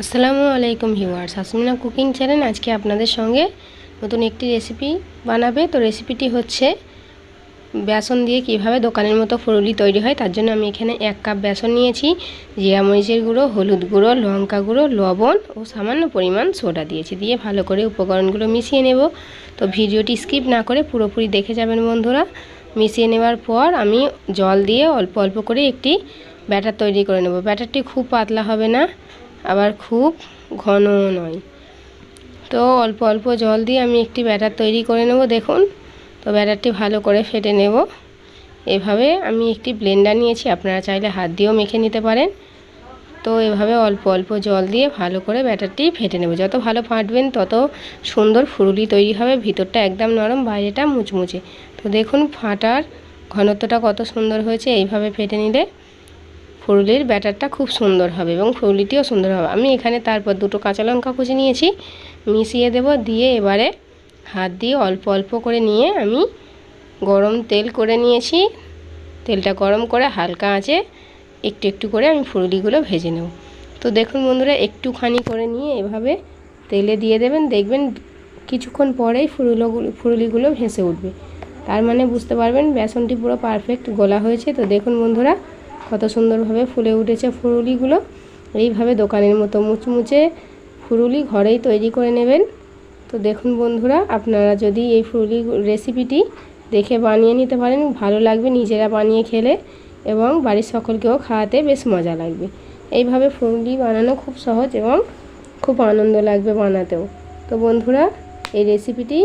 আসসালামু আলাইকুম viewers, Asmina cooking channel আজকে আপনাদের সঙ্গে নতুন একটি রেসিপি বানাবে। তো রেসিপিটি হচ্ছে বেসন দিয়ে কীভাবে দোকানের মতো ফুরুলি তৈরি হয়, তার জন্য আমি এখানে এক কাপ বেসন নিয়েছি। জিরা মরিচের গুঁড়ো, হলুদ গুঁড়ো, লঙ্কা গুঁড়ো, লবণ ও সামান্য পরিমাণ সোডা দিয়েছি দিয়ে ভালো করে উপকরণগুলো মিশিয়ে নেব। তো ভিডিওটি স্কিপ না করে পুরোপুরি দেখে যাবেন বন্ধুরা। মিশিয়ে নেওয়ার পর আমি জল দিয়ে অল্প অল্প করে একটি ব্যাটার তৈরি করে নেব। ব্যাটারটি খুব পাতলা হবে না। আবার খুব ঘনও নয়। তো অল্প অল্প জল দিয়ে আমি একটি ব্যাটার তৈরি করে নেব, দেখুন। তো ব্যাটারটি ভালো করে ফেটে নেব। এভাবে আমি একটি ব্লেন্ডার নিয়েছি, আপনারা চাইলে হাত দিয়েও মেখে নিতে পারেন। তো এভাবে অল্প অল্প জল দিয়ে ভালো করে ব্যাটারটি ফেটে নেব। যত ভালো ফাটবেন, তত সুন্দর ফুরুলি তৈরি হবে, ভিতরটা একদম নরম, বাইরেটা মুচমুচে। তো দেখুন ফাটার ঘনত্বটা কত সুন্দর হয়েছে, এইভাবে ফেটে নিলে ফুরুলির ব্যাটারটা খুব সুন্দর হবে এবং ফুরুলিটিও সুন্দর হবে। আমি এখানে তারপর দুটো কাঁচা লঙ্কা কুচি নিয়েছি, মিশিয়ে দেব, দিয়ে এবারে হাত দিয়ে অল্প অল্প করে নিয়ে আমি গরম তেল করে নিয়েছি। তেলটা গরম করে হালকা আঁচে একটু একটু করে আমি ফুরুলিগুলো ভেজে নেব। তো দেখুন বন্ধুরা, একটুখানি করে নিয়ে এভাবে তেলে দিয়ে দেবেন, দেখবেন কিছুক্ষণ পরেই ফুরুলোগুলো ফুরুলিগুলো ভেসে উঠবে। তার মানে বুঝতে পারবেন, বেসনটি পুরো পারফেক্ট গোলা হয়েছে। তো দেখুন বন্ধুরা কত সুন্দরভাবে ফুলে উঠেছে ফুরুলিগুলো। এইভাবে দোকানের মতো মুচমুচে ফুরুলি ঘরেই তৈরি করে নেবেন। তো দেখুন বন্ধুরা, আপনারা যদি এই ফুরুলি রেসিপিটি দেখে বানিয়ে নিতে পারেন, ভালো লাগবে নিজেরা বানিয়ে খেলে এবং বাড়ির সকলকেও খাওয়াতে বেশ মজা লাগবে। এইভাবে ফুরুলি বানানো খুব সহজ এবং খুব আনন্দ লাগবে বানাতেও। তো বন্ধুরা, এই রেসিপিটি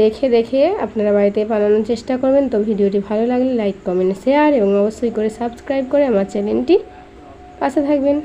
দেখে দেখে আপনারা বাড়িতে বানানোর চেষ্টা করবেন। তো ভিডিওটি ভালো লাগলে লাইক কমেন্ট শেয়ার এবং অবশ্যই করে সাবস্ক্রাইব করে আমার চ্যানেলটি পাশে থাকবেন।